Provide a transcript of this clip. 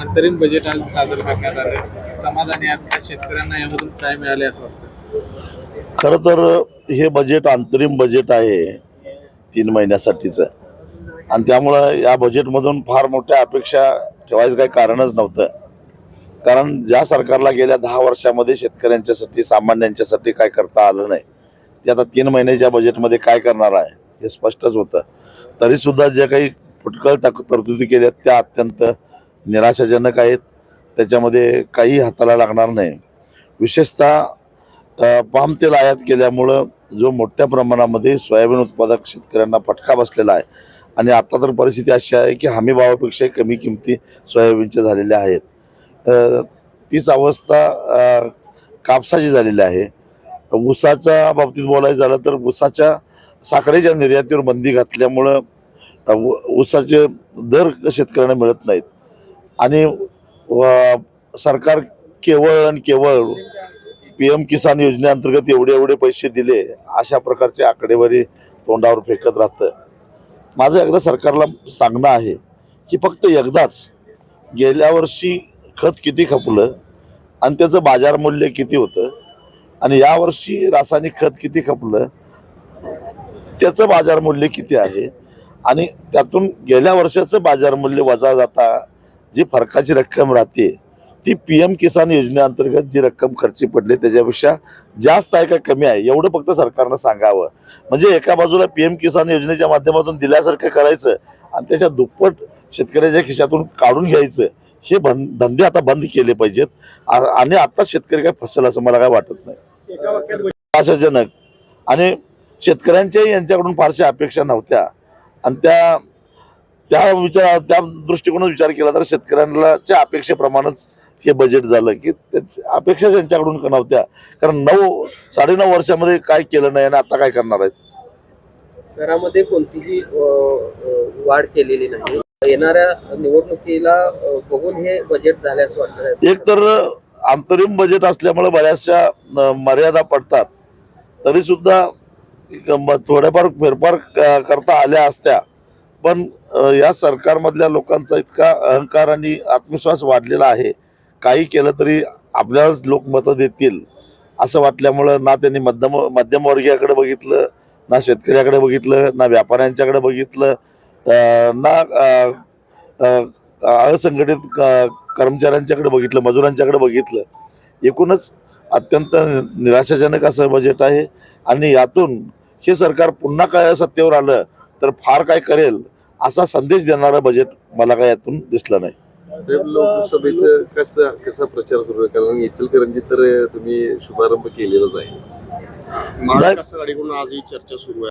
अंतरिम बजेट आज सादर करण्यात आलं. समाधानी आहात का शेतकऱ्यांना यामधून काय मिळाले असं वाटतं? खरं तर हे बजेट अंतरिम बजेट आहे तीन महिन्यासाठीचं. आणि त्यामुळं या बजेटमधून फार मोठ्या अपेक्षा ठेवायचं काही कारणच नव्हतं. कारण ज्या सरकारला गेल्या दहा वर्षामध्ये शेतकऱ्यांच्यासाठी सामान्यांच्यासाठी काय करता आलं नाही ते आता तीन महिन्याच्या बजेटमध्ये काय करणार आहे हे स्पष्टच होतं. तरीसुद्धा ज्या काही फुटकळ तक तरतुदी केल्या त्या अत्यंत निराशाजनक आहेत. त्याच्यामध्ये काही हाताला लागणार नाही. विशेषतः पाम तेल आयात केल्यामुळं जो मोठ्या प्रमाणामध्ये सोयाबीन उत्पादक शेतकऱ्यांना फटका बसलेला आहे. आणि आता तर परिस्थिती अशी आहे की हमीभावापेक्षाही कमी किमती सोयाबीनच्या झालेल्या आहेत. तीच अवस्था कापसाची झालेली आहे. ऊसाच्या बाबतीत बोलायचं झालं तर ऊसाच्या साखरेच्या निर्यातीवर बंदी घातल्यामुळं ऊसाचे दर शेतकऱ्यांना मिळत नाहीत. आणि सरकार केवळ आणि केवळ पी एम किसान योजनेअंतर्गत एवढे एवढे पैसे दिले अशा प्रकारची आकडेवारी तोंडावर फेकत राहतं. माझं एकदा सरकारला सांगणं आहे की फक्त एकदाच गेल्या वर्षी खत किती खपलं आणि त्याचं बाजार मूल्य किती होतं आणि यावर्षी रासायनिक खत किती खपलं त्याचं बाजार मूल्य किती आहे आणि त्यातून गेल्या वर्षाचं बाजार मूल्य वजा जाता जी फरकाची रक्कम राहते ती पी एम किसान योजनेअंतर्गत जी रक्कम खर्ची पडली त्याच्यापेक्षा जास्त आहे का कमी आहे एवढं फक्त सरकारनं सांगावं. म्हणजे एका बाजूला पी एम किसान योजनेच्या माध्यमातून दिल्यासारखं करायचं आणि त्याच्या दुप्पट शेतकऱ्याच्या खिशातून काढून घ्यायचं हे बंद धंदे आता बंद केले पाहिजेत. आणि आता शेतकरी काय फसेल असं मला काय वाटत नाही. आशाजनक. आणि शेतकऱ्यांच्याही यांच्याकडून फारशा अपेक्षा नव्हत्या. आणि त्या त्या विचार त्या दृष्टिकोनात विचार केला तर शेतकऱ्यांच्या अपेक्षेप्रमाणेच हे बजेट झालं की त्याची अपेक्षा त्यांच्याकडून नव्हत्या? कारण नऊ साडेनऊ वर्षामध्ये काय केलं नाही आणि आता काय करणार आहेत? करामध्ये कोणतीही वाढ केलेली नाही. येणाऱ्या निवडणुकीला बघून हे बजेट झाले असं वाटतं एक तर अंतरिम बजेट असल्यामुळे बऱ्याचशा मर्यादा पडतात. तरी सुद्धा थोड्याफार फेरफार करता आल्या असत्या. पण या सरकारमधल्या लोकांचा इतका अहंकार आणि आत्मविश्वास वाढलेला आहे. काही केलं तरी आपल्यालाच लोक मतं देतील असं वाटल्यामुळं ना त्यांनी मध्यम मध्यमवर्गीयाकडे बघितलं ना शेतकऱ्याकडे बघितलं ना व्यापाऱ्यांच्याकडे बघितलं ना असंघटित कर्मचाऱ्यांच्याकडे बघितलं मजुरांच्याकडे बघितलं. एकूणच अत्यंत निराशाजनक असं बजेट आहे आणि यातून हे सरकार पुन्हा काय सत्तेवर आलं तर फार काय करेल असा संदेश देणारं बजेट मला काय यातून दिसलं नाही. लोकसभेचं कसा कसा प्रचार सुरू आहे? कारण इचलकरंजी तर तुम्ही शुभारंभ केलेलाच आहे. आघाडीकडून आज ही चर्चा सुरू आहे?